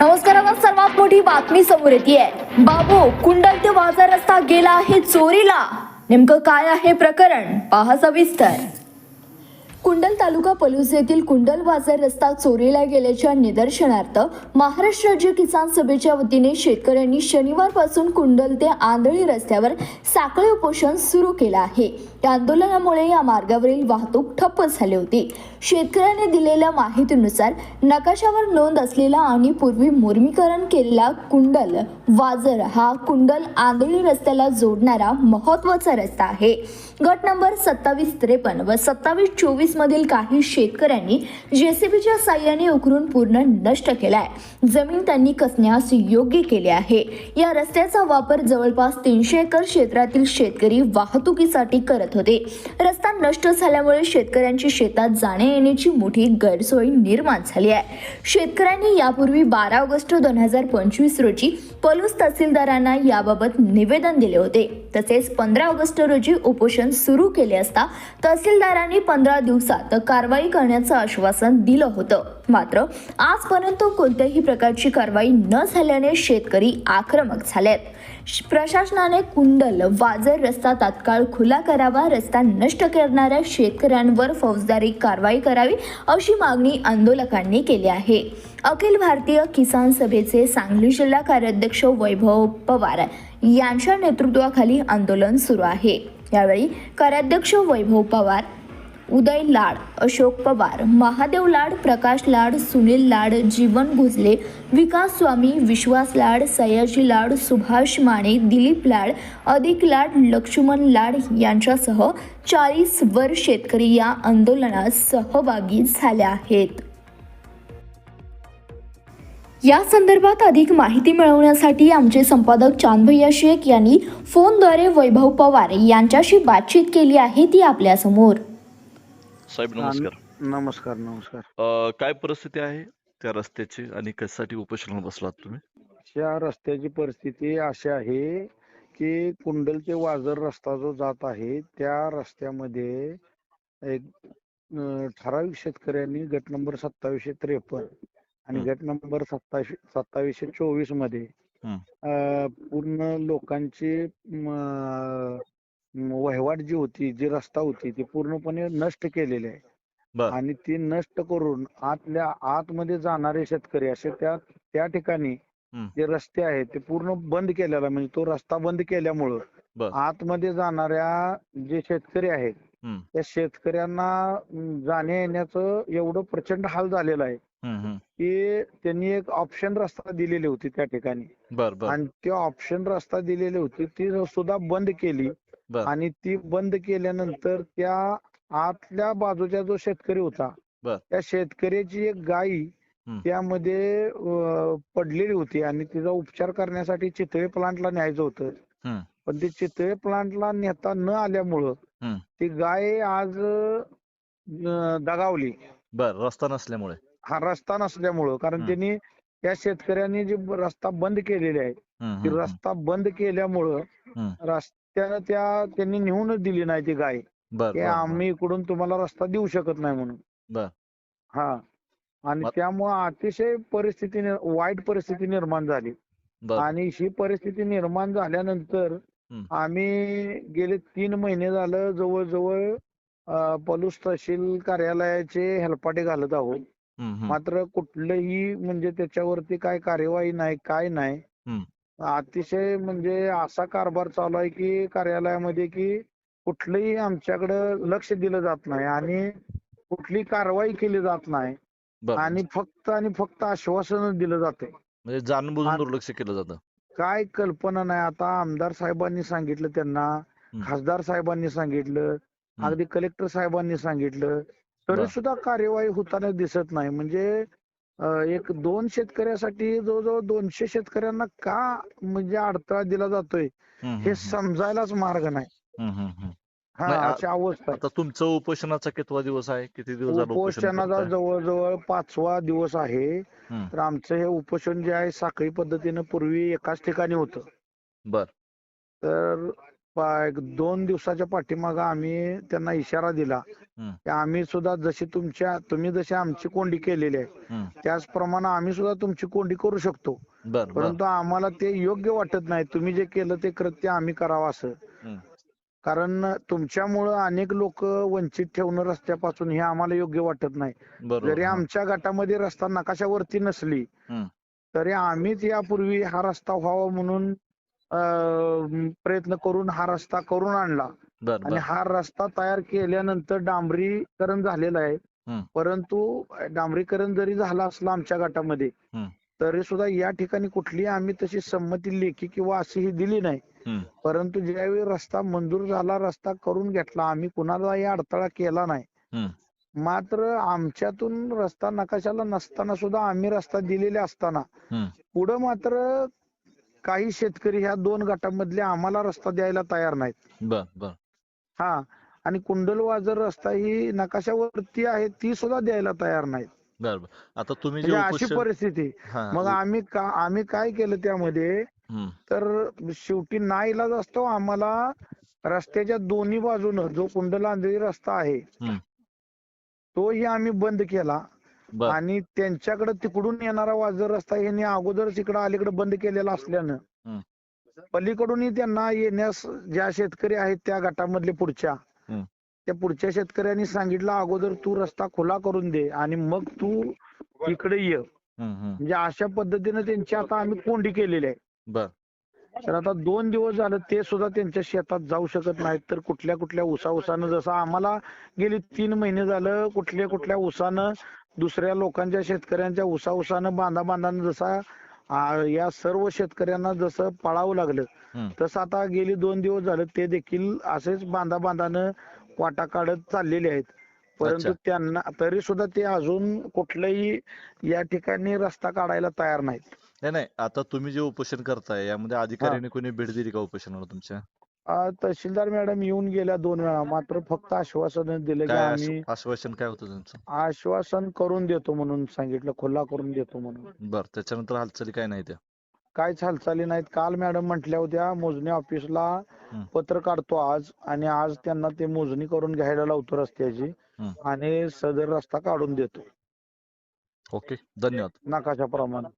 नमस्कार सर्वात मोठी बातमी समोर येते बाबू कुंडल ते बाजार रस्ता गेला आहे चोरीला. नेमकं काय आहे प्रकरण? पहा सविस्तर. कुंडल तालुका पलूस येथील कुंडल बाजार रस्ता चोरीला गेल्याच्या निदर्शनार्थ महाराष्ट्र राज्य किसान सभेच्या वतीने शेतकऱ्यांनी शनिवारपासून कुंडल ते आंधळी रस्त्यावर साखळी उपोषण सुरू केलं आहे. या आंदोलनामुळे या मार्गावरील वाहतूक ठप्प झाली होती. शेतकऱ्याने दिलेल्या माहितीनुसार नकाशावर नोंद असलेला आणि पूर्वी मुर्मीकरण केलेला कुंडल वाजर हा कुंडल आंधळी रस्त्याला जोडणारा महत्त्वाचा रस्ता आहे. गट नंबर सत्तावीस त्रेपन्न व सत्तावीस चोवीस मधील काही शेतकऱ्यांनी जेसीबीच्या साह्याने उकरून पूर्ण नष्ट केलाय. जमीन त्यांनी कसण्यास योग्य केले आहे. या रस्त्याचा वापर जवळपास तीनशे एकर क्षेत्रातील शेतकरी वाहतुकीसाठी करत होते. रस्ता नष्ट झाल्यामुळे शेतकऱ्यांची शेतात जाण्या येण्याची मोठी गैरसोय निर्माण झाली आहे. शेतकऱ्यांनी यापूर्वी बारा ऑगस्ट दोन हजार पंचवीस रोजी पलूस तहसीलदारांना याबाबत निवेदन दिले होते. तसेच पंधरा ऑगस्ट रोजी उपोषण सुरू केले असता तहसीलदारांनी पंधरा दिवस दिवसात कारवाई करण्याचं आश्वासन दिलं होतं. मात्र आजपर्यंत कोणत्याही प्रकारची कारवाई न झाल्याने शेतकरी आक्रमक झालेत. श- प्रशासनाने कुंडल वाजर रस्ता तात्काळ खुला करावा रस्ता नष्ट करणाऱ्या शेतकऱ्यांवर फौजदारी कारवाई करावी अशी मागणी आंदोलकांनी केली आहे. अखिल भारतीय किसान सभेचे सांगली जिल्हा कार्याध्यक्ष वैभव पवार यांच्या नेतृत्वाखाली आंदोलन सुरू आहे. यावेळी कार्याध्यक्ष वैभव पवार उदय लाड अशोक पवार महादेव लाड प्रकाश लाड सुनील लाड जीवन भोसले विकास स्वामी विश्वास लाड सयाजी लाड सुभाष माने दिलीप लाड अधिक लाड लक्ष्मण लाड यांच्यासह चाळीस वर शेतकरी या आंदोलनात सहभागी झाले आहेत. या संदर्भात अधिक माहिती मिळवण्यासाठी आमचे संपादक चांदभैया शेख यांनी फोनद्वारे वैभव पवार यांच्याशी बातचीत केली आहे ती आपल्यासमोर साहेब नमस्कार नमस्कार नमस्कार अ, काय परिस्थिती आहे त्या रस्त्याची आणि कशासाठी उपोषणाला बसलात तुम्ही या रस्त्याची परिस्थिती अशी आहे की कुंडल ते वाजर रस्ता जो जात आहे त्या रस्त्यामध्ये एक अं, ठराविक शेतकऱ्यांनी गट नंबर सत्तावीसशे त्रेपन्न आणि हं. गट नंबर सत्तावीसशे सत्तावीसशे चोवीसमध्ये हं. अं, पूर्ण लोकांची म, वहिवाट जी होती जी रस्ता होती ती पूर्णपणे नष्ट केलेली आहे. बर. आणि ती नष्ट करून आतल्या आतमध्ये जाणारे शेतकरी असे त्या त्या ठिकाणी. जे रस्ते आहेत ते पूर्ण बंद केलेला म्हणजे तो रस्ता बंद केल्यामुळं बर. आतमध्ये जाणाऱ्या जे शेतकरी आहेत त्या शेतकऱ्यांना जाण्या येण्याचं एवढं प्रचंड हाल झालेला आहे. की त्यांनी एक ऑप्शन रस्ता दिलेली होती त्या ठिकाणी. बर बर. आणि ती ऑप्शन रस्ता दिलेली होती ती सुद्धा बंद केली. बर आणि ती बंद केल्यानंतर त्या आतल्या बाजूचा जो शेतकरी होता बर. त्या शेतकऱ्याची एक हं. त्यामध्ये अं, पडलेली होती आणि तिचा उपचार करण्यासाठी चितळे प्लांटला न्यायचं होतं. पण ते चितळे प्लांटला नेता न आल्यामुळं. ती गाय आज अं, दगावली बर रस्ता नसल्यामुळे हा रस्ता नसल्यामुळं कारण. त्यांनी त्या शेतकऱ्यांनी जे रस्ता बंद केलेले आहे ती. रस्ता बंद केल्यामुळं त्या त्यांनी नेऊनच दिली नाही ती गाय. बर की आम्ही इकडून तुम्हाला रस्ता देऊ शकत नाही म्हणून. बर. हा. आणि मग- त्यामुळं अतिशय परिस्थिती वाईट परिस्थिती निर्माण झाली. बर. आणि ही परिस्थिती निर्माण झाल्यानंतर. आम्ही गेले तीन महिने झालं जवळजवळ अं, पलूस तहसील कार्यालयाचे हेलपाटे घालत आहोत. मात्र कुठलंही म्हणजे त्याच्यावरती काय कार्यवाही नाही काय नाही. अतिशय म्हणजे असा कारभार चालू आहे की कार्यालयामध्ये की कुठलंही आमच्याकडं लक्ष दिलं जात नाही आणि कुठली कारवाई केली जात नाही. बर आणि फक्त आणि फक्त आश्वासन दिलं जाते. म्हणजे जाणून बुजून आ- दुर्लक्ष केलं जातं. काय कल्पना नाही. आता आमदार साहेबांनी सांगितलं त्यांना हं. खासदार साहेबांनी सांगितलं. अगदी कलेक्टर साहेबांनी सांगितलं. तरी बर. सुद्धा कार्यवाही होताना दिसत नाही. म्हणजे एक दोन शेतकऱ्यासाठी जवळजवळ दोनशे शेतकऱ्यांना का म्हणजे अडथळा दिला जातोय हं. समजायलाच मार्ग नाही हं, अशी अवस्था. आता तुमचं उपोषणाचा कितवा दिवस आहे किती दिवस झालं उपोषणाचा? जवळजवळ पाचवा दिवस आहे. तर आमचं हे उपोषण जे आहे साखळी पद्धतीनं पूर्वी एकाच ठिकाणी होतं बर तर दोन दिवसाच्या पाठीमागं आम्ही त्यांना इशारा दिला. की आम्ही सुद्धा जशी तुमच्या तुम्ही जशी आमची कोंडी केलेली आहे. त्याचप्रमाणे आम्ही सुद्धा तुमची कोंडी करू शकतो परंतु आम्हाला ते योग्य वाटत नाही तुम्ही जे केलं ते कृत्य आम्ही करावं असं. कारण तुमच्यामुळं अनेक लोक वंचित ठेवणं रस्त्यापासून हे आम्हाला योग्य वाटत नाही जरी. आमच्या गटामध्ये रस्ता नकाशावरती नसली. तरी आम्हीच यापूर्वी हा रस्ता व्हावा म्हणून प्रयत्न करून हा रस्ता करून आणला बर आणि बर हा रस्ता तयार केल्यानंतर डांबरीकरण झालेलं आहे. परंतु डांबरीकरण जरी झालं असलं आमच्या गटामध्ये. तरी सुद्धा या ठिकाणी कुठली आम्ही तशी संमती लेखी किंवा अशी ही दिली नाही. परंतु ज्यावेळी रस्ता मंजूर झाला रस्ता करून घेतला आम्ही कुणालाही अडथळा केला नाही. मात्र आमच्यातून रस्ता नकाशाला नसताना सुद्धा आम्ही रस्ता दिलेले असताना. पुढं मात्र काही शेतकरी ह्या दोन गटामधले आम्हाला रस्ता द्यायला तयार नाहीत बर बर हा. आणि कुंडलवाजर रस्ता ही नकाशावरती आहे ती सुद्धा द्यायला तयार नाहीत. बर आता तुम्ही जे म्हणजे अशी परिस्थिती. मग आम्ही का आम्ही काय केलं त्यामध्ये. तर शेवटी नाईलाज असतो आम्हाला रस्त्याच्या दोन्ही बाजूनं जो कुंडल आंधळी रस्ता आहे. तोही आम्ही बंद केला. आणि त्यांच्याकडे तिकडून येणारा वाजर रस्ता यांनी अगोदरच इकडे अलीकडे बंद केलेला असल्यानं. पलीकडूनही त्यांना येण्यास ज्या शेतकरी आहेत त्या गटामधले पुढच्या. त्या पुढच्या शेतकऱ्यांनी सांगितलं अगोदर तू रस्ता खुला करून दे आणि मग तू इकडे ये. म्हणजे अशा पद्धतीने त्यांची आता आम्ही कोंडी केलेली आहे. बर. तर आता दोन दिवस झालं ते सुद्धा त्यांच्या शेतात जाऊ शकत नाहीत. तर कुठल्या कुठल्या उसा उसानं जसं आम्हाला गेली तीन महिने झालं कुठल्या कुठल्या उसानं दुसऱ्या लोकांच्या शेतकऱ्यांच्या उसा उसानं बांधा बांधानं जसा आ, या सर्व शेतकऱ्यांना जसं पळावं लागलं. तसं आता गेली दोन दिवस झालं ते देखील असेच बांधा बांधानं वाटा काढत चाललेले आहेत परंतु अच्छा. त्यांना तरी सुद्धा ते अजून कुठल्याही या ठिकाणी रस्ता काढायला तयार नाहीत नाही नाही आता तुम्ही जे उपोषण करताय यामध्ये अधिकाऱ्यांनी कोणी भेट दिली का उपोषणाला तुमच्या तहसीलदार मॅडम येऊन गेल्या दोन वेळा. मात्र फक्त आश्वासन दिलं की काय आम्ही आश्व- आश्वासन काय होतं त्यांचं आश्वासन करून देतो म्हणून सांगितलं खुला करून देतो म्हणून. बर त्याच्यानंतर हालचाली काय नाही त्या काहीच हालचाली नाहीत. काल मॅडम म्हटल्या होत्या मोजणी ऑफिसला हं. पत्र काढतो आज आणि आज त्यांना ते मोजणी करून घ्यायला लावतो रस्त्याची हं. आणि सदर रस्ता काढून देतो. ओके धन्यवाद. नकाशाप्रमाणे.